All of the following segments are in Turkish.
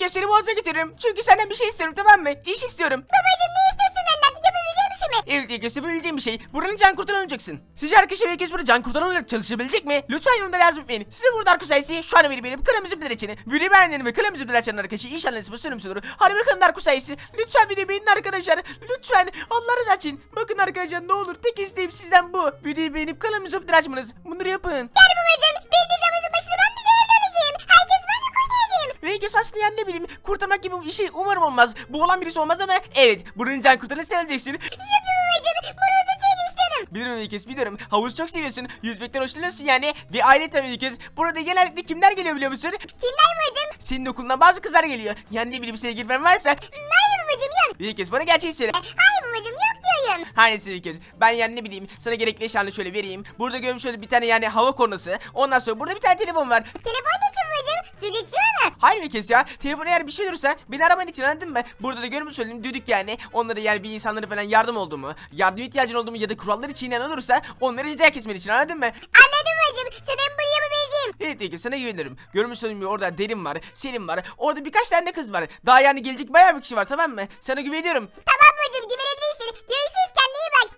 Ya seni boğaza getiririm. Çünkü senden bir şey istiyorum tamam mı? İş istiyorum. Babacım ne istiyorsun benden? Yapabileceğim bir şey mi? Evet ilgisi bir şey. Buranın can kurtaran olacaksın. Sizce arkadaşlar herkes burada can kurtaran olarak çalışabilecek mi? Lütfen yorumlara yazmayı unutmayın. Size burada sayesi şu an verip benim kırmızı bir için. Videoyu beğendiğini ve kırmızı bir açan arkadaşı inşallah nasip sönüm olur. Hadi bakalım sayesi. Lütfen videoyu beğenin arkadaşlar. Lütfen Allah razı için. Bakın arkadaşlar ne olur tek isteğim sizden bu. Videoyu beğenip kırmızı bir açmanız. Bunları yapın. Gel babacım. Bildiğiniz ilk aslında yani ne bileyim kurtarmak gibi bir şey umarım olmaz. Bu olan birisi olmaz ama evet buranın can kurtaranı sen olacaksın. Yapın babacım. Bunu uzun seni isterim. Biliyorum İlkes biliyorum. Havuz çok seviyorsun. Yüzmekten hoşlanıyorsun yani. Ve ayrıca tabii İlkes. Burada genellikle kimler geliyor biliyor musun? Kimler babacım? Senin okulundan bazı kızlar geliyor. Yani ne bileyim sevgili falan varsa. Hayır babacım yok. İlkes bana gerçeği söyle. Hayır babacım yok diyorum. Her neyse İlkes. Ben yani ne bileyim sana gerekli eşyalarını şöyle vereyim. Burada görmüş şöyle bir tane yani hava kornası. Ondan sonra burada bir tane telefon var. Telefon için babacım. İlkes ya. Telefon eğer bir şey olursa beni araman için anladın mı? Burada da görmüş olayım düdük yani. Onlara yani bir insanlara falan yardım olduğumu, yardım ihtiyacın olduğumu ya da kuralları çiğneyen olursa onları rica kesmen için anladın mı? Anladım babacım. Senin bunu yapabileceğim. Evet Ege sana güvenirim. Görmüş olduğum gibi orada Derin var, Selim var. Orada birkaç tane de kız var. Daha yani gelecek bayağı bir kişi var tamam mı? Sana güveniyorum. Tamam babacım güvenebilirsin. Görüşürüz kendine.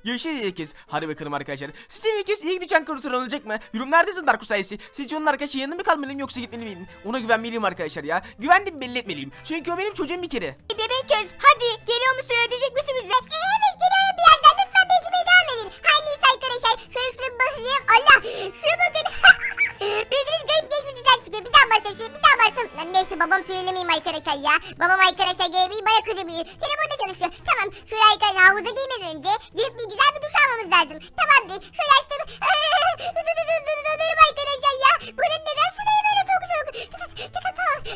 Görüşürüz Ekiz. Hadi bakalım arkadaşlar. Sizce Ekiz iyi bir çan kurturan olacak mı? Yorumlarda yazın Darko sayesi. Sizce onun arkadaşı yanında mı kalmalıyım yoksa gitmeli miyim? Ona güvenmeliyim arkadaşlar ya. Güvendim belli etmeliyim. Çünkü o benim çocuğum bir kere. Bebek göz hadi geliyor musun ödeyecek misin bize? Evet geliyorum birazdan lütfen beklemeye devam edin. Her neyse arkadaşlar şöyle şuna basacağım. Allah şuna bakın. Bildiğiniz garip garip güzel çıkıyor. Bir daha basacağım şunu bir daha basacağım. Lan neyse babam tüylemeyeyim arkadaşlar ya. Babam arkadaşlar gelebilir bana kızabilir. Telefonda çalışıyor. Tamam şöyle arkadaşlar havuza girmeden önce lazım. Tamamdır. Şöyle açtım. Dönüyorum arkadaşlar ya. Bunun neden suları böyle çok soğuk? Tamam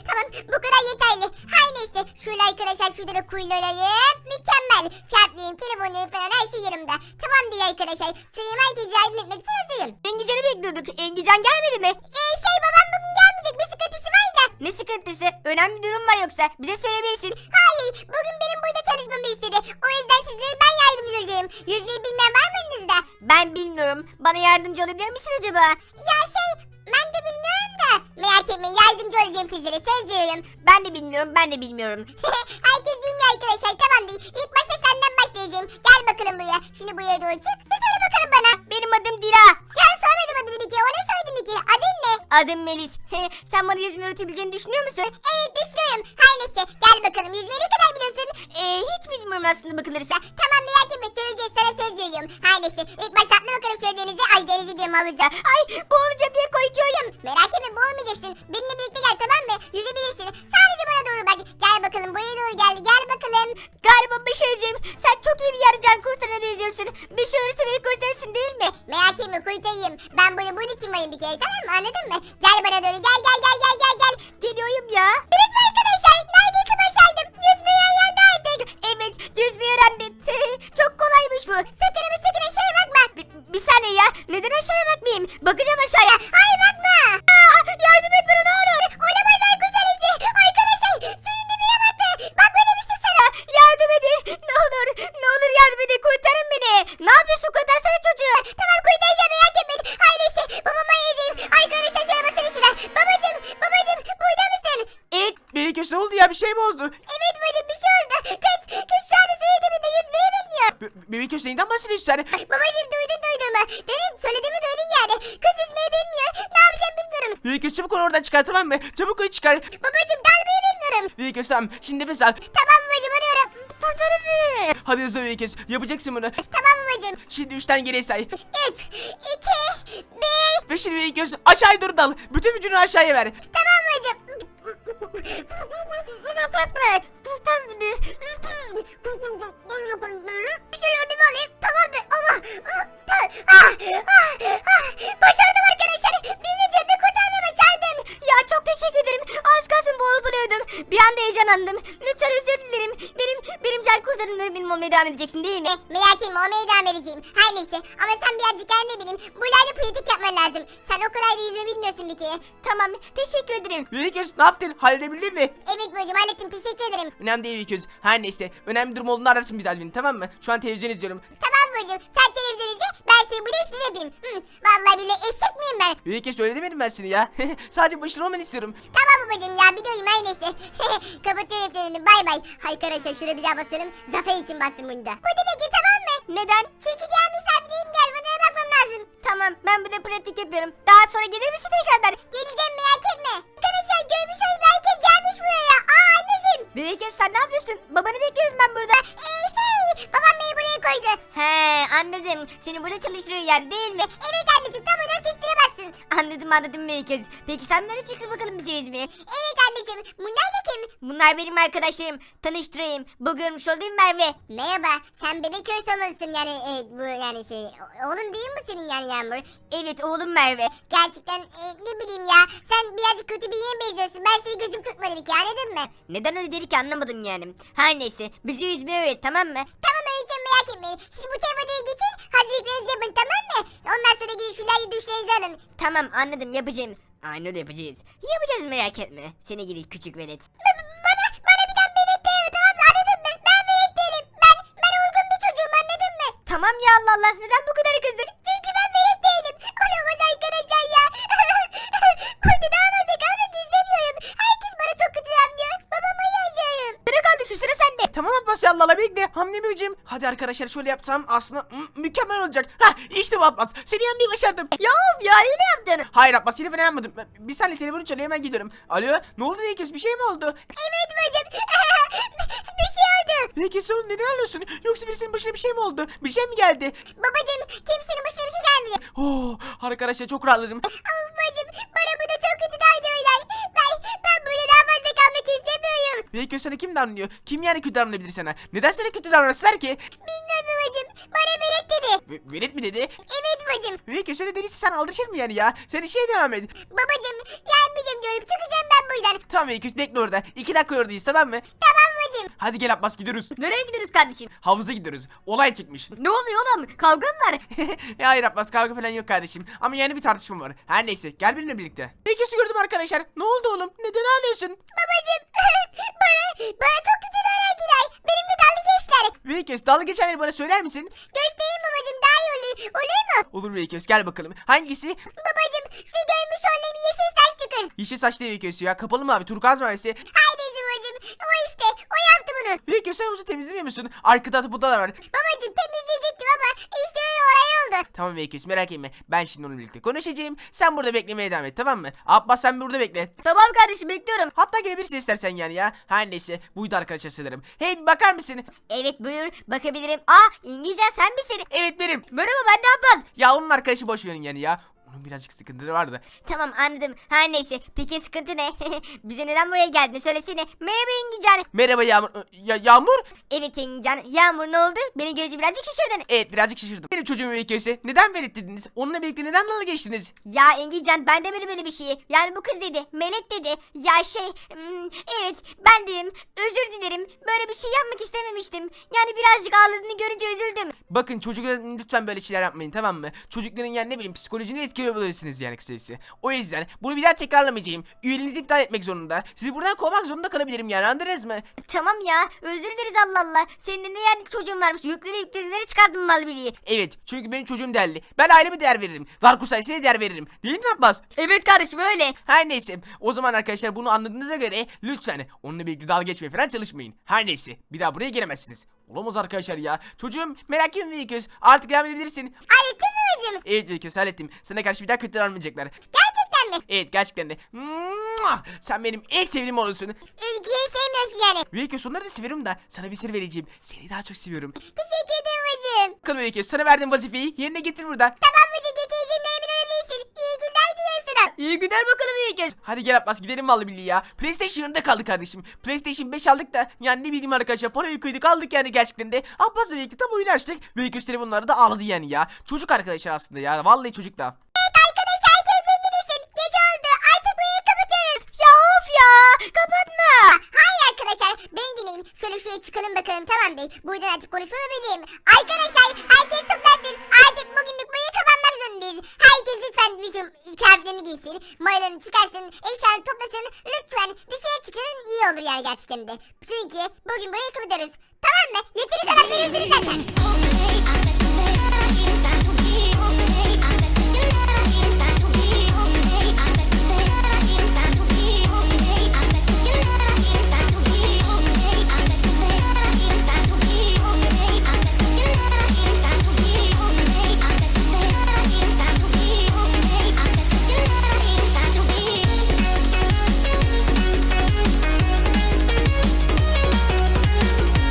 tamam bu kadar yeterli. Her neyse şöyle arkadaşlar şurada da kuyularayım. Mükemmel. Çarpmayayım telefonu falan her şey yanımda. Tamam diye arkadaşlar. Sayım herkese yardım etmek için hazırım. Engican'ı bekliyorduk. Engican gelmedi mi? Sıkıntısı? Önemli bir durum var yoksa. Bize söyleyebilirsin. Hayır. Bugün benim burada çalışmamı istedi. O yüzden sizlere ben yardımcı olacağım. Yüzmeyi bilmeyen var mı elinizde? Ben bilmiyorum. Bana yardımcı olabilir misin acaba? Ya şey ben de bilmiyorum da. Merak etmeyin yardımcı olacağım sizlere söz veriyorum. Ben de bilmiyorum ben de bilmiyorum. Herkes bilmiyor arkadaşlar tamam değil. İlk başta senden başlayacağım. Gel bakalım buraya. Şimdi buraya doğru çık. Adım Melis. Sen bana yüzmeyi öğretebileceğini düşünüyor musun? Evet düşünüyorum. Neyse gel bakalım yüzmeyi ne kadar biliyorsun? Ee, hiç bilmiyorum aslında bakılırsa. Tamam merak etme söyleyeceğiz sana söz veriyorum. Neyse ilk başta atla bakalım şöyle denize. Ay denize diyorum havuza. Ay boğulacağım diye korkuyorum. Merak etme boğulmayacaksın. Benimle birlikte gel tamam mı? Yüzebilirsin. Sadece Bakalım. Galiba Beşerciğim sen çok iyi bir yerden kurtara benziyorsun. Beşer olursa beni kurtarırsın değil mi? Merak etme kurtarayım. Ben böyle bunun için varım bir kere tamam mı anladın mı? Gel bana doğru gel gel gel gel gel gel. Edin. Kurtarın beni. Ne yapıyorsun? Kurtarsana çocuğu. Tamam kurtaracağım merak etmeyin. Neyse. Babama yiyeceğim. Arkadaşlar şöyle basın şuna. Babacım. Babacım. Burada mısın? Evet. Melike ne oldu ya bir şey mi oldu? Evet babacım bir şey oldu. Kız. Kız şu anda suyun dibinde yüzmeyi bilmiyor. Be- Bebek neyinden bahsediyorsun sen? Babacım duydun duyduğumu. Benim söylediğimi duydun yani. Kız yüzmeyi bilmiyor. Ne bilmiyorum. Melike çabuk onu oradan çıkar tamam mı? Çabuk onu çıkar. Babacım dalmayı bilmiyorum. Melike tamam şimdi nefes al. Tamam babacım arıyorum. Kurtarın beni. Hadi hızlı Melike yapacaksın bunu. Tamam babacım. Şimdi üçten geriye say. 3, 2, 1. Ve şimdi Melike aşağıya doğru dal. Bütün vücudunu aşağıya ver. Tamam babacım. Kurtar. Kurtar beni. Lütfen. Bir şey yardım alayım. Tamam mı? Allah. Ah, ah, ah. Başardım arkadaşlar. Cepte kurtarmayı başardım. Ya çok teşekkür ederim. Az kalsın boğulup ölüyordum. Bir anda heyecanlandım. Lütfen özür dilerim. Benim benim can kurtaranlarım benim olmaya devam edeceksin değil mi? Merak etme olmaya devam edeceğim. Her neyse. Ama sen birazcık ne bileyim. Buralarda pratik yapman lazım. Sen o kadar da yüzme bilmiyorsun bir kere. Tamam. Teşekkür ederim. Melike ne yaptın? Halledebildin mi? Evet bacım hallettim. Teşekkür ederim. Önemli değil Melike Her neyse. Önemli durum olduğunda ararsın bir daha beni tamam mı? Şu an televizyon izliyorum. Tamam babacım sen televizyon izle ben seni burada işini yapayım. Hı, vallahi bile eşek miyim ben? Bir kez öyle demedim ben seni ya. Sadece başarılı olmanı istiyorum. Tamam babacım ya biliyorum her neyse. Kapatıyorum telefonunu bay bay. Arkadaşlar şuraya bir daha basalım. Zafer için bastım bunu da. Bu demek ki tamam mı? Neden? Çünkü diğer misafirim gel bana bakmam lazım. Tamam ben burada pratik yapıyorum. Daha sonra gelir misin tekrardan? Geleceğim merak etme. Arkadaşlar görmüşsünüz herkes gelmiş buraya. Aa anneciğim. Bebek sen ne yapıyorsun? Babanı bekliyoruz ben burada. Eee şey babam beni buraya koydu. He anladım. Seni burada çalıştırıyor yani değil mi? Evet anneciğim tam olarak üstüne. Anladım anladım Melike'z. Peki sen nereye çıksın bakalım bizi yüzmeye? Evet anneciğim. Bunlar da kim? Bunlar benim arkadaşlarım. Tanıştırayım. Bu görmüş olduğum Merve. Merhaba. Sen bebek arası olmalısın yani e, bu yani şey. o- Oğlun değil mi senin yani Yağmur? Evet oğlum Merve. Gerçekten e, ne bileyim ya. Sen birazcık kötü bir yere benziyorsun. Ben seni gözüm tutmadı bir kere anladın mı? Neden öyle dedik anlamadım yani. Her neyse bizi yüzmeyi öğret tamam mı? Merak etmeyin. Siz bu tempoya geçin. Hazırlıklarınızı yapın tamam mı? Ondan sonra gidin şulayla duşlarınızı alın. Tamam anladım yapacağım. Aynen öyle yapacağız. Yapacağız merak etme. Seni gidi küçük velet. Bana, bana bir tane velet değil tamam mı? Anladın mı? Ben velet değilim. Ben, ben olgun bir çocuğum anladın mı? Tamam ya Allah Allah neden bu kadar kızdın? Çünkü ben velet değilim. Olamaz arkadaşlar ya. Burada daha fazla kalmak istemiyorum. Herkes bana çok kötü davranıyor. Babama yiyeceğim. Sıra kardeşim sıra sende. Tamam Abbas ya Allah'la bekle. Hamle bebeciğim. Hadi arkadaşlar şöyle yapsam aslında mü- mükemmel olacak. Ha işte bu Abbas. Seni yenmeyi başardım. Ya of ya yine yaptın. Hayır Abbas seni falan yapmadım. Bir saniye telefonu çalıyor hemen gidiyorum. Alo ne oldu Vegas bir şey mi oldu? Evet bacım. bir şey oldu. Vegas oğlum neden ağlıyorsun? Yoksa birisinin başına bir şey mi oldu? Bir şey mi geldi? Babacım kimsenin başına bir şey gelmedi. Oh arkadaşlar çok rahatladım. Ama babacım bana burada çok kötü davranıyorlar. Vegas sana kim davranıyor? Kim yani kötü davranabilir sana? Neden sana kötü davranırsınlar ki? Bilmiyorum babacım. Bana velet dedi. Ve- Velet mi dedi? Evet babacım. Vegas öyle dediyse sen aldırışır mı yani ya? Sen işe devam et. Babacım gelmeyeceğim diyorum. Çıkacağım ben buradan. Tamam Vegas bekle orada. İki dakika oradayız tamam mı? Tamam babacım. Hadi gel Abbas gidiyoruz. Nereye gidiyoruz kardeşim? Havuza gidiyoruz. Olay çıkmış. Ne oluyor oğlum? Kavga mı var? ya hayır Abbas kavga falan yok kardeşim. Ama yeni bir tartışma var. Her neyse gel benimle birlikte. Vegas'ı gördüm arkadaşlar. Ne oldu oğlum? Neden ağlıyorsun? Babacım bana, bana çok kötü davrandılar. Benimle dalga geçtiler. Vegas dalga geçenleri bana söyler misin? Göstereyim babacım daha iyi olur. Olur mu? Olur Vegas gel bakalım. Hangisi? Babacım şu görmüş olduğum yeşil saçlı kız. Yeşil saçlı Vegas ya. Kapalı mavi turkuaz mavisi. Haydi babacım. O işte. O yaptı bunu. Vegas sen havuzu temizlemiyor musun? Arkada atıp odalar var. Babacım temizleyecektim işte öyle olay oldu. Tamam Vegas merak etme. Ben şimdi onunla birlikte konuşacağım. Sen burada beklemeye devam et tamam mı? Abbas sen burada bekle. tamam kardeşim bekliyorum. Hatta gelebilirsin istersen yani ya. Her neyse buydu arkadaşlar sanırım. Hey bir bakar mısın? Evet buyur bakabilirim. Aa İngilizce sen misin? Evet benim. Merhaba ben ne yapaz? Ya onun arkadaşı boş verin yani ya. Onun birazcık sıkıntıları vardı. Tamam anladım. Her neyse. Peki sıkıntı ne? Bize neden buraya geldin söylesene. Merhaba İngilizcan. Merhaba Yağmur. Ya, Yağmur? Evet İngilizcan. Yağmur ne oldu? Beni görünce birazcık şaşırdın. Evet birazcık şaşırdım. Benim çocuğum öyküsü. Neden velet dediniz? Onunla birlikte neden dalga geçtiniz? Ya İngilizcan ben demedim böyle bir şeyi. Yani bu kız dedi. Melek dedi. Ya şey hmm, evet ben dedim. Özür dilerim. Böyle bir şey yapmak istememiştim. Yani birazcık ağladığını görünce üzüldüm. Bakın çocukların lütfen böyle şeyler yapmayın tamam mı? Çocukların yani ne bileyim psikolojini etkileyebilirsiniz yani kısacası. O yüzden bunu bir daha tekrarlamayacağım. Üyeliğinizi iptal etmek zorunda. Sizi buradan kovmak zorunda kalabilirim yani anladınız mı? Tamam ya özür dileriz Allah Allah. Senin de yani çocuğun varmış. Yüklere yükleleri çıkardın mal biliği. Evet çünkü benim çocuğum değerli. Ben aileme değer veririm. Darkus sayesinde değer veririm. Değil mi Abbas? Evet kardeşim öyle. Her neyse. O zaman arkadaşlar bunu anladığınıza göre lütfen onunla birlikte dalga geçmeye falan çalışmayın. Her neyse. Bir daha buraya gelemezsiniz. Olamaz arkadaşlar ya. Çocuğum merak etme Viköz. Artık devam edebilirsin. Hallettin mi babacım? Evet Viköz hallettim. Sana karşı bir daha kötü davranmayacaklar. Gerçekten mi? Evet gerçekten de. Mua! Sen benim en sevdiğim oğlumsun. Özgür'ü sevmiyorsun yani. Viköz onları da seviyorum da sana bir sır vereceğim. Seni daha çok seviyorum. Teşekkür ederim bacım. Bakalım Viköz sana verdiğim vazifeyi yerine getir burada. Tamam İyi günler bakalım iyi göz. Hadi gel Abbas gidelim vallahi billahi ya. PlayStation yanında kaldı kardeşim. PlayStation 5 aldık da yani ne bileyim arkadaşlar parayı kıydık aldık yani gerçekten de. Abbas'la birlikte tam oyun açtık. Ve göz telefonları da ağladı yani ya. Çocuk arkadaşlar aslında ya. Vallahi çocuk da. Evet arkadaşlar bendenisin. Gece oldu artık burayı kapatıyoruz. Ya of ya kapatma. Hayır arkadaşlar beni dinleyin. Şöyle şuraya çıkalım bakalım tamam değil. Buradan artık konuşmamı bileyim. Arkadaşlar herkes toplansın. Artık bugünlük kapatmak zorundayız. Herkes lütfen bizim kıyafetlerini giysin. Mayalarını çıkarsın. Eşyalarını toplasın. Lütfen dışarı çıkın iyi olur yani gerçekten de. Çünkü bugün burayı kapatıyoruz. Tamam mı? Yeteri kadar biliyorsunuz zaten.